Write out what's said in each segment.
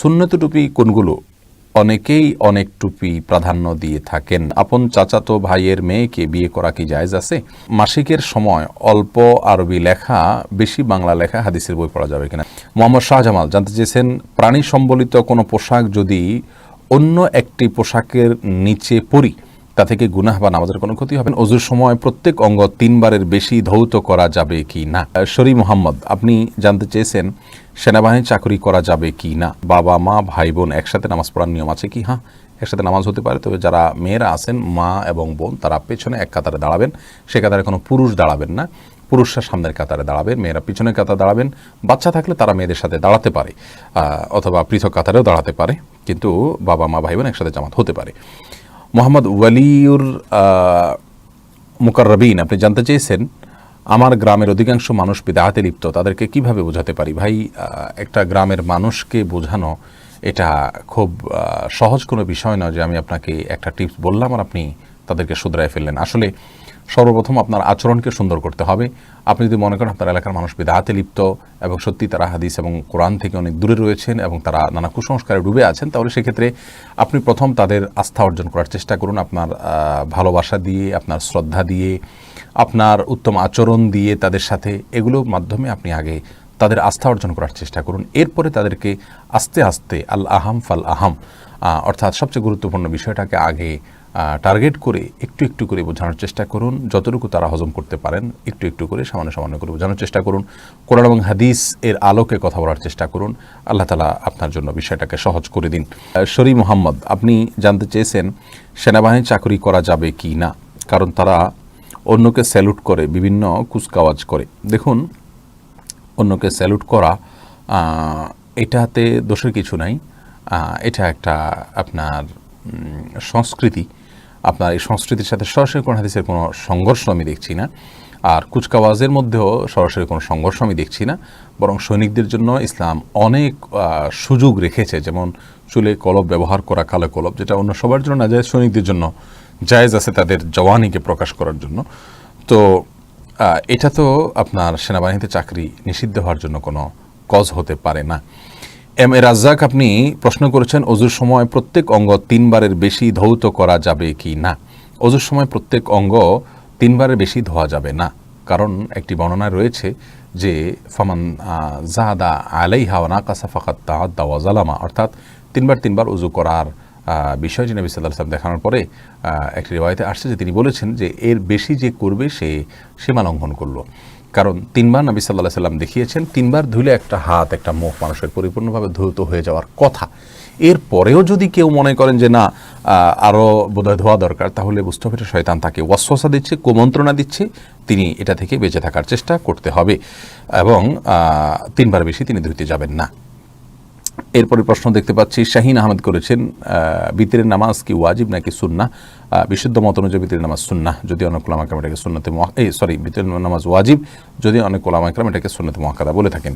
সুন্নত টুপি কোনগুলো? অনেকেই অনেক টুপি প্রাধান্য দিয়ে থাকেন। আপন চাচাতো ভাইয়ের মেয়েকে বিয়ে করা কি জায়জ আছে? মাসিকের সময় অল্প আরবি লেখা, বেশি বাংলা লেখা হাদিসের বই পড়া যাবে কিনা? মোহাম্মদ শাহজামাল জানতে চেয়েছেন, প্রাণী সম্বলিত কোনো পোশাক যদি অন্য একটি পোশাকের নিচে পরি তা থেকে গুনাহ বা নামাজের কোনো ক্ষতি হবে? অজুর সময় প্রত্যেক অঙ্গ তিনবারের বেশি ধৌত করা যাবে কি না? শরী মোহাম্মদ, আপনি জানতে চেয়েছেন সেনাবাহিনী চাকরি করা যাবে কি না? বাবা, মা ভাই বোন একসাথে নামাজ পড়ার নিয়ম আছে কি? হ্যাঁ একসাথে নামাজ হতে পারে, তবে যারা মেয়েরা আছেন, মা এবং বোন, তারা পেছনে এক কাতারে দাঁড়াবেন। সে কাতারে কোনো পুরুষ দাঁড়াবেন না। পুরুষরা সামনের কাতারে দাঁড়াবেন, মেয়েরা পিছনের কাতারে দাঁড়াবেন। বাচ্চা থাকলে তারা মেয়েদের সাথে দাঁড়াতে পারে অথবা পৃথক কাতারেও দাঁড়াতে পারে। কিন্তু বাবা, মা ভাই বোন একসাথে জামাত হতে পারে। মোহাম্মদ ওয়ালিউর মুকাররবিন, আপনি জানতে চেয়েছেন, আমার গ্রামের অধিকাংশ মানুষ বিদাহাতে লিপ্ত, তাদেরকে কীভাবে বোঝাতে পারি? ভাই একটা গ্রামের মানুষকে বোঝানো এটা খুব সহজ কোনো বিষয় নয় যে আমি আপনাকে একটা টিপস বললাম আর আপনি তাদেরকে শুধরায় ফেললেন। আসলে সর্বপ্রথম আপনার আচরণকে সুন্দর করতে হবে। আপনি যদি মনে করেন আপনার এলাকার মানুষ বিদাহাতে লিপ্ত এবং সত্যি তারা হাদিস এবং কোরআন থেকে অনেক দূরে রয়েছেন এবং তারা নানা কুসংস্কারে ডুবে আছেন, তাহলে সেক্ষেত্রে আপনি প্রথম তাদের আস্থা অর্জন করার চেষ্টা করুন, আপনার ভালোবাসা দিয়ে, আপনার শ্রদ্ধা দিয়ে, আপনার উত্তম আচরণ দিয়ে তাদের সাথে এগুলোর মাধ্যমে আপনি আগে তাদের আস্থা অর্জন করার চেষ্টা করুন। এরপরে তাদেরকে আস্তে আস্তে আল আহাম ফাল আহাম অর্থাৎ সবচেয়ে গুরুত্বপূর্ণ বিষয়টাকে আগে টার্গেট করে একটু একটু করে বোঝানোর চেষ্টা করুন। যতটুকু তারা হজম করতে পারেন, একটু একটু করে সামান্য সামান্য করে বোঝানোর চেষ্টা করুন। কোরআন এবং হাদিস এর আলোকে কথা বলার চেষ্টা করুন। আল্লাহ তালা আপনার জন্য বিষয়টাকে সহজ করে দিন। শরী মোহাম্মদ, আপনি জানতে চেয়েছেন সেনাবাহিনী চাকরি করা যাবে কি না? কারণ তারা অন্যকে স্যালুট করে, বিভিন্ন কুচকাওয়াজ করে। দেখুন, অন্যকে স্যালুট করা এটাতে দোষের কিছু নাই। এটা একটা আপনার সংস্কৃতি। আপনার এই সংস্কৃতির সাথে সরাসরি কোনো হাদিসের কোনো সংঘর্ষ আমি দেখছি না। আর কুচকাওয়াজের মধ্যেও সরাসরি কোনো সংঘর্ষ আমি দেখছি না। বরং সৈনিকদের জন্য ইসলাম অনেক সুযোগ রেখেছে। যেমন চুলে কলব ব্যবহার করা, কালো কলব, যেটা অন্য সবার জন্য না যায় সৈনিকদের জন্য জায়েজ আছে তাদের জওয়ানিকে প্রকাশ করার জন্য। তো এটা তো আপনার সেনাবাহিনীতে চাকরি নিষিদ্ধ হওয়ার জন্য কোনো কজ হতে পারে না। এম এ রাজ্জাক আপনি প্রশ্ন করেছেন অজুর সময় প্রত্যেক অঙ্গ তিনবারের বেশি ধৌত করা যাবে কি না? অজুর সময় প্রত্যেক অঙ্গ তিনবারের বেশি ধোয়া যাবে না। কারণ একটি বর্ণনা রয়েছে যে ফামান জাহাদা আলাই হাওয়া না কাসা ফাকাত তাহাদ্দা ওয়াজালামা অর্থাৎ তিনবার তিনবার উজু করার আহ, বিষয়টি নবী সাল্লাহ সাল্লাম দেখানোর পরে একটি রেওয়ায়তে আসছে যে তিনি বলেছেন যে এর বেশি যে করবে সে সীমা লঙ্ঘন করল। কারণ তিনবার নবী সাল্লাহ সাল্লাম দেখিয়েছেন, তিনবার ধুলে একটা হাত, একটা মুখ মানুষের পরিপূর্ণভাবে ধুত হয়ে যাওয়ার কথা। এর পরেও যদি কেউ মনে করেন যে না আরও বোধহয় ধোয়া দরকার, তাহলে বুঝতে হবে শয়তান তাকে অশ্বসা দিচ্ছে, কুমন্ত্রণা দিচ্ছে, তিনি এটা থেকে বেঁচে থাকার চেষ্টা করতে হবে। এবং তিনবার বেশি তিনি ধুইতে যাবেন না। এরপরে প্রশ্ন দেখতে পাচ্ছি, শাহিন আহমেদ করেছেন বিতরের নামাজ কি ওয়াজিব নাকি সুন্না বিশুদ্ধ মত অনুযায়ী বিতরের নামাজ সুন্না যদি অনেক ওলামা একরাম এটাকে সুন্নতে এই সরি বিতরের নামাজ ওয়াজিব, যদি অনেক ওলামা একরাম এটাকে সুন্নতে মহাকাদা বলে থাকেন।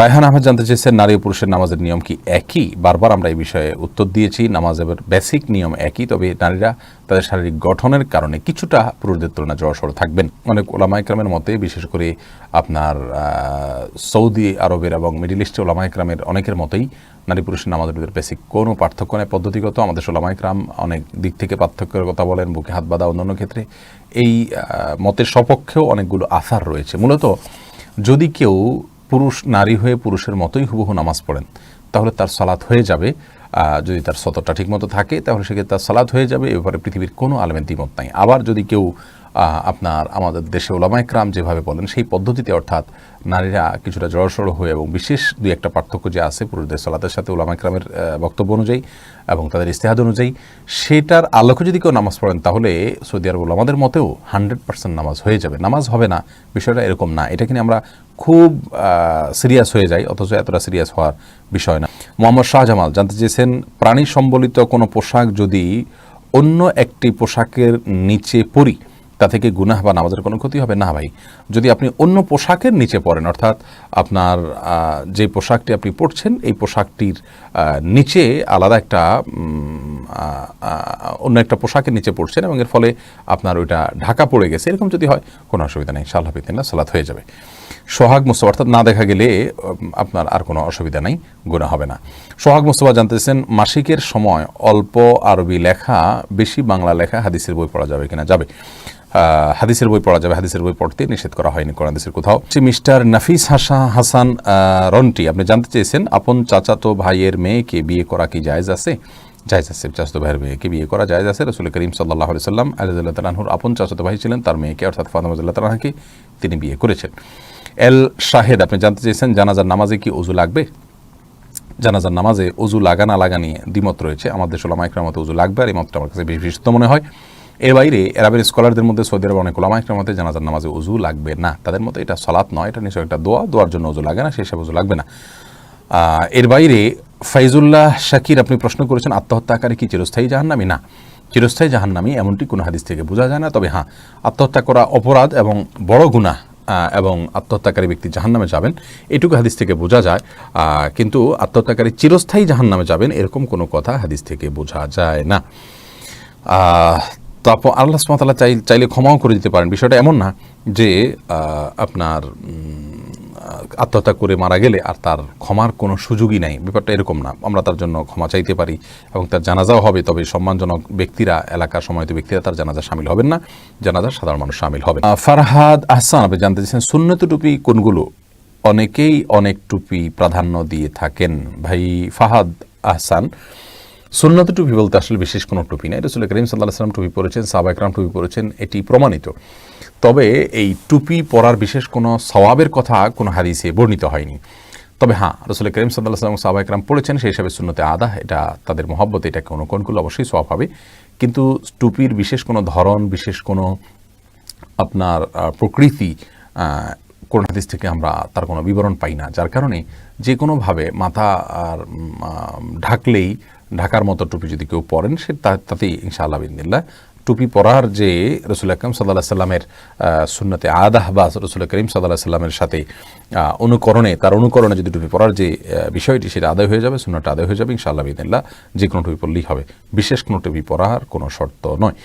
রায়হান আহমেদ জানতে চেয়েছেন, নারী ও পুরুষের নামাজের নিয়ম কি একই? বারবার আমরা এই বিষয়ে উত্তর দিয়েছি নামাজের বেসিক নিয়ম একই, তবে নারীরা তাদের শারীরিক গঠনের কারণে কিছুটা পুরুষদের তুলনায় জড়সড় থাকবেন। অনেক ওলামা একরামের মতে, বিশেষ করে আপনার সৌদি আরবের এবং মিডিল ইস্টের ওলামা একরামের অনেকের মতেই নারী পুরুষের নামাজের ভিতরে বেসিক কোনো পার্থক্য নেই, পদ্ধতিগত, আমাদের সোলামাইক রাম অনেক দিক থেকে পার্থক্যের কথা বলেন, বুকে হাত বাঁধা অন্যান্য ক্ষেত্রে। এই মতের সপক্ষেও অনেকগুলো আসার রয়েছে। মূলত যদি কেউ পুরুষ নারী হয়ে পুরুষের মতোই হুবহু নামাজ পড়েন, তাহলে তার সালাত হয়ে যাবে। যদি তার সতটা ঠিকমতো থাকে, তাহলে সেক্ষেত্রে তার সালাত হয়ে যাবে। এ ব্যাপারে পৃথিবীর কোনো আলমের দ্বিমত নাই। আবার যদি কেউ আপনার আমাদের দেশে ওলামাইকরাম যেভাবে বলেন, সেই পদ্ধতিতে অর্থাৎ নারীরা কিছুটা জড়সড় হয়ে এবং বিশেষ দুই একটা পার্থক্য যে আছে, পুরুষদের সালাতের সাথে ওলামায় ক্রামের বক্তব্য অনুযায়ী এবং তাদের ইস্তেহাদ অনুযায়ী, সেটার আলোকে যদি কেউ নামাজ পড়েন, তাহলে সৌদি আরব ওলামাদের মতেও হান্ড্রেড পার্সেন্ট নামাজ হয়ে যাবে। নামাজ হবে না, বিষয়টা এরকম না। এটা কিনে আমরা খুব সিরিয়াস হয়ে যাই, অথচ এতটা সিরিয়াস হওয়ার বিষয় না। মোহাম্মদ শাহজামাল জানতে চেয়েছেন প্রাণী সম্বলিত কোনো পোশাক যদি অন্য একটি পোশাকের নিচে পরি তা থেকে গুনাহ বা নামাজের কোনো ক্ষতি হবে? না ভাই। যদি আপনি অন্য পোশাকের নিচে পড়েন, অর্থাৎ আপনার যে পোশাকটি আপনি পরছেন, এই পোশাকটির নিচে আলাদা একটা অন্য একটা পোশাকের নিচে পড়ছেন এবং এর ফলে আপনার ওইটা ঢাকা পড়ে গেছে, এরকম যদি হয়, কোনো অসুবিধা নেই। সাল্লাহ না সালাত হয়ে যাবে। সোহাগ মুস্তফা, অর্থাৎ না দেখা গেলে আপনার আর কোনো অসুবিধা নেই গুণা হবে না। সোহাগ মুস্তফা জানতেছেন, মাসিকের সময় অল্প আরবি লেখা, বেশি বাংলা লেখা হাদিসের বই পড়া যাবে কিনা? যাবে। হাদিসের বই পড়া যাবে, হাদিসের বই পড়তে নিষেধ করা হয়নি কোরআন হাদিসের কোথাও। সে মিস্টার নাফিস হাসা হাসান রন্টি, আপনি জানতে চেয়েছেন, আপন চাচাতো ভাইয়ের মেয়েকে বিয়ে করা কি জায়েজ আছে? জায়েজ আছে, চাচাতো ভাইয়ের মেয়েকে বিয়ে করা জায়েজ আছে। রসুল করিম সাল্লাহ সাল্লাম আলিদুল্লাহ তালাহুর আপন চাচাতো ভাই ছিলেন, তার মেয়েকে, অর্থাৎ ফাতেমাজুল্লাহ তালাহাকে তিনি বিয়ে করেছেন। এল শাহেদ, আপনি জানতে চেয়েছেন, জানাজার নামাজে কি উজু লাগবে? জানাজার নামাজে অজু লাগা না দ্বিমত রয়েছে। আমাদের সোলামা ইকরামতে অজু লাগবে, আর এই মতটা আমার কাছে বেশি বিশুদ্ধ মনে হয়। এর বাইরে এরাবের স্কলারদের মধ্যে সৌদি আরব অনেক ওলামা ইকরামতে জানাজার নামাজে অজু লাগবে না। তাদের মতে এটা সলাৎ নয় এটা নিশ্চয় একটা দোয়া। দোয়ার জন্য অজু লাগে না সেই হিসাবে অজু লাগবে না। এর বাইরে ফাইজুল্লাহ শাকির আপনি প্রশ্ন করেছেন আত্মহত্যাকারী কি চিরস্থায়ী জাহান্নামী? না। চিরস্থায়ী জাহান্নামী এমনটি কোনো হাদিস থেকে বোঝা যায় না। তবে হ্যাঁ আত্মহত্যা করা অপরাধ এবং বড় আহ, এবং আত্মহত্যাকারী ব্যক্তি জাহান্নামে যাবেন এটুকু হাদিস থেকে বোঝা যায়। কিন্তু আত্মহত্যাকারী চিরস্থায়ী জাহান্নামে যাবেন এরকম কোনো কথা হাদিস থেকে বোঝা যায় না। আহ, তারপর আল্লাহ সুমতাল্লাহ চাই চাইলে ক্ষমাও করে দিতে পারেন। বিষয়টা এমন না যে আপনার আত্মহত্যা করে মারা গেলে আর তার ক্ষমার কোনো সুযোগই নাই। ব্যাপারটা এরকম না। আমরা তার জন্য ক্ষমা চাইতে পারি এবং তার জানাজাও হবে। তবে সম্মানজনক ব্যক্তিরা এলাকার সময়ত ব্যক্তিরা তার জানাজা সামিল হবেন না। জানাজা সাধারণ মানুষ সামিল হবে ফারহাদ আহসান আপনি জানতে চাইছেন সুন্নত টুপি কোনগুলো? অনেকেই অনেক টুপি প্রাধান্য দিয়ে থাকেন। ভাই ফাহাদ আহসান সুন্নত টুপি বলতে আসলে বিশেষ কোনো টুপি নাই রসুল করিম সাল্লাহ সাল্লাম টুপি পরেছেন, সাহবা একরাম টুপি পরেছেন, এটি প্রমাণিত। তবে এই টুপি পরার বিশেষ কোনো সওয়াবের কথা কোনো হাদিসে বর্ণিত হয়নি। তবে হ্যাঁ রসুল করিম সাল্লাহ সাল্লাম সাহবা একরাম পড়েছেন সেই হিসাবে সুন্নতে আদা। এটা তাদের মহব্বত, এটাকে অনুকরণ করলে অবশ্যই সওয়াব হবে। কিন্তু টুপির বিশেষ কোনো ধরন, বিশেষ কোনো আপনার প্রকৃতি কোরআন হাদিস থেকে আমরা তার কোনো বিবরণ পাই না। যার কারণে যে কোনোভাবে মাথা আর ঢাকলেই ঢাকার মতো টুপি যদি কেউ পরেন, সে তাতেই ইনশাআল্লাহ বিন্দিল্লা টুপি পরার যে রসুল আকরম সাল্লাহ সাল্লামের সুন্নতে আদাহ বা রসুল করিম সাল্লাহ সাল্লামের সাথে অনুকরণে, তার অনুকরণে যদি টুপি পরার যে বিষয়টি, সেটা আদায় হয়ে যাবে সুন্নটা আদায় হয়ে যাবে, ইনশাআল্লাহ বিদিল্লা যে কোনো টুপি পরলেই হবে। বিশেষ কোনো টুপি পরার কোনো শর্ত নয়।